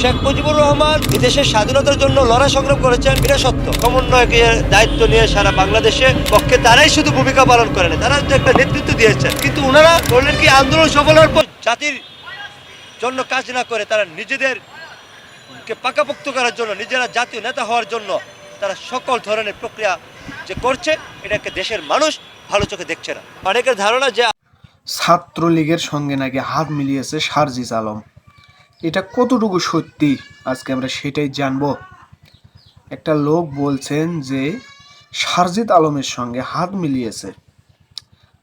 শেখ মুজিবুর রহমান দেশের স্বাধীনতার জন্য লড়াই সংগ্রাম করেছেন, এটা সত্য। সমন্বয়কের দায়িত্ব নিয়ে সারা বাংলাদেশে পক্ষে তারাই শুধু ভূমিকা পালন করেন তারা একটা নেতৃত্ব দিয়েছেন। কিন্তু ওনারা বললেন কি, আন্দোলন সফল হওয়ার পর জাতির জন্য কাজ না করে তারা নিজেদের কে পাকাপোক্ত করার জন্য, নিজেরা জাতীয় নেতা হওয়ার জন্য তারা সকল ধরনের প্রক্রিয়া যে করছে, এটাকে দেশের মানুষ ভালো চোখে দেখছে না। অনেকের ধারণা যে ছাত্রলীগের সঙ্গে নাকি হাত মিলিয়েছে সারজিস আলম। এটা কতটুকু সত্যি? আজকে আমরা সেটাই জানব। একটা লোক বলছেন যে, সারজিৎ আলমের সঙ্গে হাত মিলিয়েছে।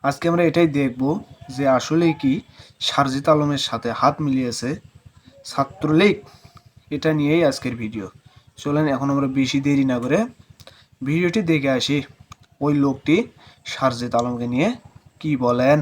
আজকে আমরা এটাই দেখব যে আসলেই কি সারজিৎ আলমের সাথে হাত মিলিয়েছে ছাত্রলীগ। এটা নিয়েই আজকের ভিডিও। চলেন, এখন আমরা বেশি দেরি না করে ভিডিওটি দেখে আসি। ওই লোকটি সারজিৎ আলমকে নিয়ে কি বলেন?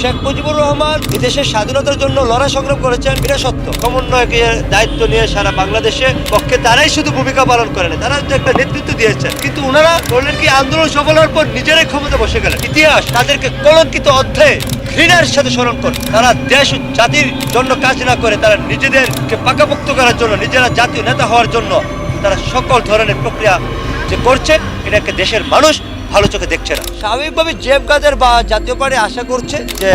শেখ মুজিবুর রহমান দেশের স্বাধীনতার জন্য লড়াই সংগ্রাম করেছেন, এটা সত্য। সমন্বয়কের দায়িত্ব নিয়ে সারা বাংলাদেশে পক্ষে তারাই শুধু ভূমিকা পালন করেন তারা একটা নেতৃত্ব দিয়েছেন। কিন্তু ওনারা বললেন কি, আন্দোলন সফল হওয়ার পর নিজেরাই ক্ষমতা বসে গেলেন। ইতিহাস তাদেরকে কলঙ্কিত অধ্যায়ে ঘৃণার সাথে স্মরণ করে। তারা দেশ জাতির জন্য কাজ না করে, তারা নিজেদেরকে পাকাপোক্ত করার জন্য, নিজেরা জাতীয় নেতা হওয়ার জন্য তারা সকল ধরনের প্রক্রিয়া যে করছে এটাকে দেশের মানুষ ভালো চোখে দেখছে না। স্বাভাবিকভাবে জেব কাদের বা জাতীয় পার্টি আশা করছে যে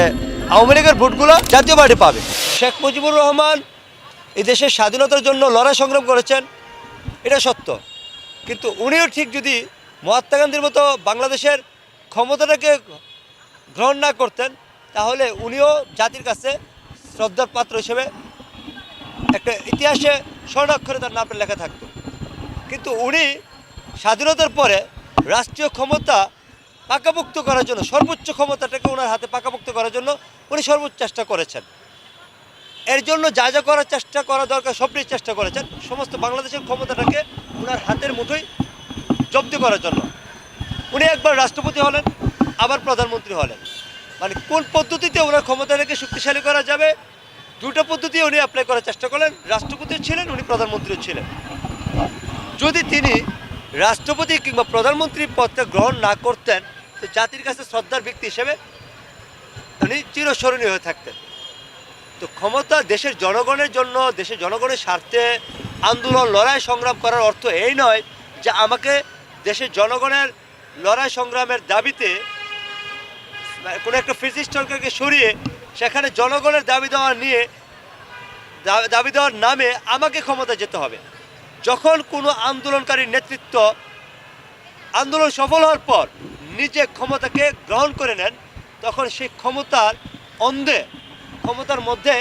আওয়ামী লীগের ভোটগুলো জাতীয় পার্টি পাবে। শেখ মুজিবুর রহমান এই দেশের স্বাধীনতার জন্য লড়াই সংগ্রাম করেছেন, এটা সত্য। কিন্তু উনিও ঠিক যদি মহাত্মা গান্ধীর মতো বাংলাদেশের ক্ষমতাটাকে গ্রহণ না করতেন, তাহলে উনিও জাতির কাছে শ্রদ্ধার পাত্র হিসেবে একটা ইতিহাসে স্বর্ণাক্ষরে তার নামটা লেখা থাকতো। কিন্তু উনি স্বাধীনতার পরে রাষ্ট্রীয় ক্ষমতা পাকাপোক্ত করার জন্য, সর্বোচ্চ ক্ষমতাটাকে ওনার হাতে পাকাপোক্ত করার জন্য উনি সর্বোচ্চ চেষ্টা করেছেন। এর জন্য যা যা করার চেষ্টা করা দরকার, সবটাই চেষ্টা করেছেন। সমস্ত বাংলাদেশের ক্ষমতাটাকে ওনার হাতের মুঠোয় জব্দ করার জন্য। উনি একবার রাষ্ট্রপতি হলেন, আবার প্রধানমন্ত্রী হলেন। মানে কোন পদ্ধতিতে ওনার ক্ষমতাটাকে শক্তিশালী করা যাবে, দুটো পদ্ধতি উনি অ্যাপ্লাই করার চেষ্টা করলেন। রাষ্ট্রপতিও ছিলেন, উনি প্রধানমন্ত্রীও ছিলেন। যদি তিনি রাষ্ট্রপতি কিংবা প্রধানমন্ত্রীর পদটা গ্রহণ না করতেন, তো জাতির কাছে শ্রদ্ধার ব্যক্তি হিসেবে উনি চিরস্মরণীয় হয়ে থাকতেন। তো ক্ষমতা দেশের জনগণের জন্য, দেশের জনগণের স্বার্থে আন্দোলন, লড়াই, সংগ্রাম করার অর্থ এই নয় যে আমাকে দেশের জনগণের লড়াই, সংগ্রামের দাবিতে কোনো একটা ফিজিস্ট সরকারকে সরিয়ে সেখানে জনগণের দাবি দেওয়া নিয়ে, দাবি দেওয়ার নামে আমাকে ক্ষমতা যেতে হবে। যখন কোনো আন্দোলনকারী নেতৃত্ব আন্দোলন সফল হওয়ার পর নিজে ক্ষমতাকে গ্রহণ করে নেন, তখন সেই ক্ষমতার অন্ধে, ক্ষমতার মধ্যে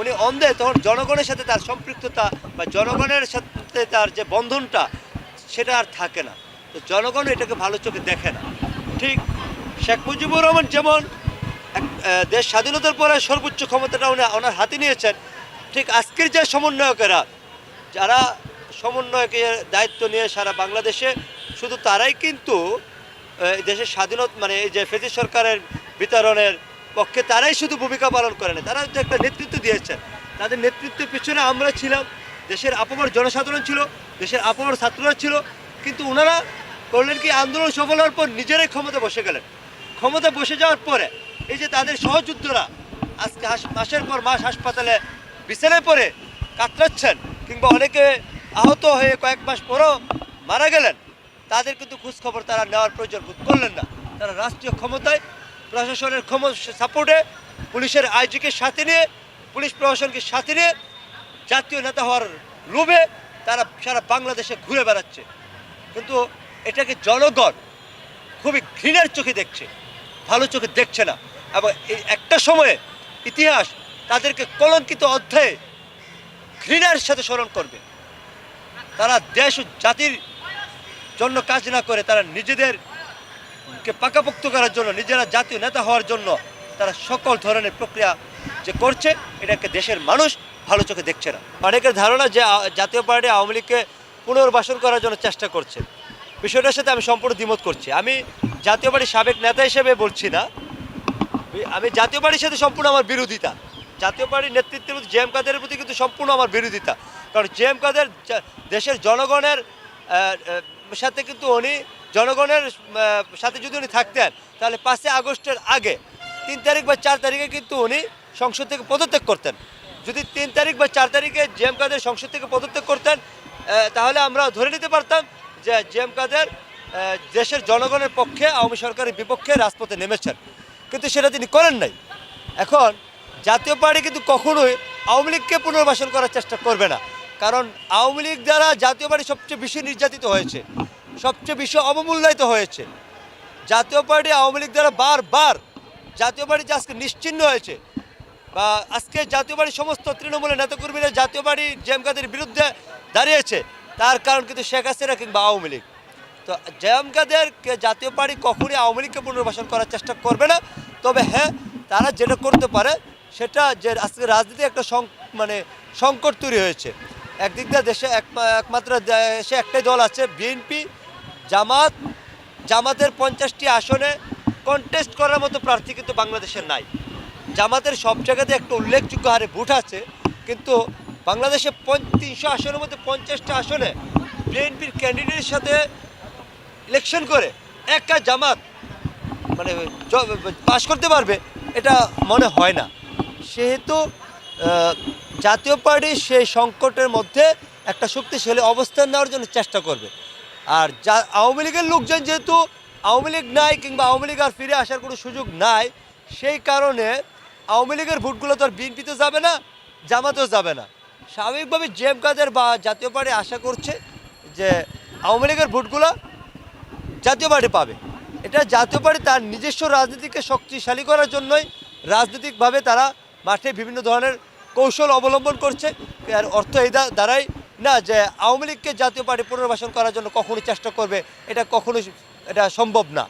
উনি অন্ধে তখন জনগণের সাথে তার সম্পৃক্ততা বা জনগণের সাথে তার যে বন্ধনটা, সেটা আর থাকে না। তো জনগণ এটাকে ভালো চোখে দেখে না। ঠিক শেখ মুজিবুর রহমান যেমন দেশ স্বাধীনতার পরে সর্বোচ্চ ক্ষমতাটা উনি, ওনার হাতে নিয়েছেন, ঠিক আজকের যে সমন্বয়কেরা, যারা সমন্বয়কের দায়িত্ব নিয়ে সারা বাংলাদেশে, শুধু তারাই কিন্তু দেশের স্বাধীনতা মানে এই যে ফেজি সরকারের বিতরণের পক্ষে তারাই শুধু ভূমিকা পালন করেন, তারা একটা নেতৃত্ব দিয়েছেন। তাদের নেতৃত্বের পিছনে আমরা ছিলাম, দেশের আপমর জনসাধারণ ছিল, দেশের আপমর ছাত্ররা ছিল, কিন্তু ওনারা করলেন কি, আন্দোলন সফল হওয়ার পর নিজেরাই ক্ষমতা বসে গেলেন। ক্ষমতা বসে যাওয়ার পরে, এই যে তাদের সহযুদ্ধরা আজকে মাসের পর মাস হাসপাতালে বিছানায় পরে কাতরাচ্ছেন, কিংবা অনেকে আহত হয়ে কয়েক মাস পরও মারা গেলেন। তাদের কিন্তু খোঁজখবর তারা নেওয়ার প্রয়োজন বোধ করলেন না। তারা রাষ্ট্রীয় ক্ষমতায়, প্রশাসনের ক্ষমতা সাপোর্টে, পুলিশের আইজিকে সাথে নিয়ে, পুলিশ প্রশাসনকে সাথে নিয়ে জাতীয় নেতা হওয়ার লোভে তারা সারা বাংলাদেশে ঘুরে বেড়াচ্ছে। কিন্তু এটাকে জনগণ খুবই ঘৃণার চোখে দেখছে, ভালো চোখে দেখছে না এবং একটা সময়ে ইতিহাস তাদেরকে কলঙ্কিত অধ্যায়ে ঘৃণার সাথে স্মরণ করবে। তারা দেশ জাতির জন্য কাজ না করে, তারা নিজেদেরকে পাকাপোক্ত করার জন্য, নিজেরা জাতীয় নেতা হওয়ার জন্য তারা সকল ধরনের প্রক্রিয়া যে করছে, এটাকে দেশের মানুষ ভালো চোখে দেখছে না। অনেকের ধারণা যে জাতীয় পার্টি আওয়ামী লীগকে পুনর্বাসন করার জন্য চেষ্টা করছে। বিষয়টার সাথে আমি সম্পূর্ণ দ্বিমত করছি। আমি জাতীয় পার্টির সাবেক নেতা হিসেবে বলছি না। আমি জাতীয় পার্টির সাথে সম্পূর্ণ আমার বিরোধিতা। জাতীয় পার্টির নেতৃত্বের প্রতি জে এম কাদের প্রতি কিন্তু সম্পূর্ণ আমার বিরোধিতা। কারণ জে এম কাদের দেশের জনগণের সাথে কিন্তু উনি, জনগণের সাথে যদি উনি থাকতেন, তাহলে পাঁচই আগস্টের আগে, তিন তারিখ বা চার তারিখে কিন্তু উনি সংসদ থেকে পদত্যাগ করতেন। যদি তিন তারিখ বা চার তারিখে জেএম কাদের সংসদ থেকে পদত্যাগ করতেন তাহলে আমরা ধরে নিতে পারতাম যে জেএম কাদের দেশের জনগণের পক্ষে, আওয়ামী সরকারের বিপক্ষে রাজপথে নেমেছেন। কিন্তু সেটা তিনি করেন নাই। এখন জাতীয় পার্টি কিন্তু কখনোই আওয়ামী লীগকে পুনর্বাসন করার চেষ্টা করবে না। কারণ আওয়ামী লীগ দ্বারা জাতীয় পার্টি সবচেয়ে বেশি নির্যাতিত হয়েছে, সবচেয়ে বেশি অবমূল্যায়িত হয়েছে। জাতীয় পার্টি আওয়ামী লীগ দ্বারা বারবার জাতীয় পার্টি যে আজকে নিশ্চিহ্ন হয়েছে বা আজকে জাতীয় পার্টির সমস্ত তৃণমূলের নেতাকর্মীরা জাতীয় পার্টি জেম কাদের বিরুদ্ধে দাঁড়িয়েছে, তার কারণ কিন্তু শেখ হাসিনা কিংবা আওয়ামী লীগ। তো জেম কাদের জাতীয় পার্টি কখনই আওয়ামী লীগকে পুনর্বাসন করার চেষ্টা করবে না, তবে হ্যাঁ তারা যেটা করতে পারে সেটা যে আজকে রাজনীতি একটা মানে সংকট তৈরি হয়েছে। একদিক দিয়ে দেশে এক- একমাত্র দেশে একটাই দল আছে, বিএনপি। জামাত, জামাতের পঞ্চাশটি আসনে কন্টেস্ট করার মতো প্রার্থী কিন্তু বাংলাদেশের নাই। জামাতের সব জায়গাতে একটা উল্লেখযোগ্য হারে ভোট আছে, কিন্তু বাংলাদেশে তিনশো আসনের মধ্যে পঞ্চাশটা আসনে বিএনপির ক্যান্ডিডেটের সাথে ইলেকশন করে একা জামাত মানে পাশ করতে পারবে, এটা মনে হয় না। সেহেতু জাতীয় পার্টি সেই সংকটের মধ্যে একটা শক্তিশালী অবস্থান নেওয়ার জন্য চেষ্টা করবে। আর যা, আওয়ামী লীগের লোকজন যেহেতু আওয়ামী লীগ নাই কিংবা আওয়ামী লীগ আর ফিরে আসার কোনো সুযোগ নাই, সেই কারণে আওয়ামী লীগের ভোটগুলো তো আর বিএনপিতে যাবে না, জামাতেও যাবে না। স্বাভাবিকভাবে জেম কাদের বা জাতীয় পার্টি আশা করছে যে আওয়ামী লীগের ভোটগুলো জাতীয় পার্টি পাবে। এটা জাতীয় পার্টি তার নিজস্ব রাজনীতিকে শক্তিশালী করার জন্যই রাজনৈতিকভাবে তারা মাঠে বিভিন্ন ধরনের কৌশল অবলম্বন করছে। আর অর্থ এই দ্বারাই না যে আওয়ামী লীগকে জাতীয় পার্টি পুনর্বাসন করার জন্য কখনোই চেষ্টা করবে, এটা কখনোই এটা সম্ভব না।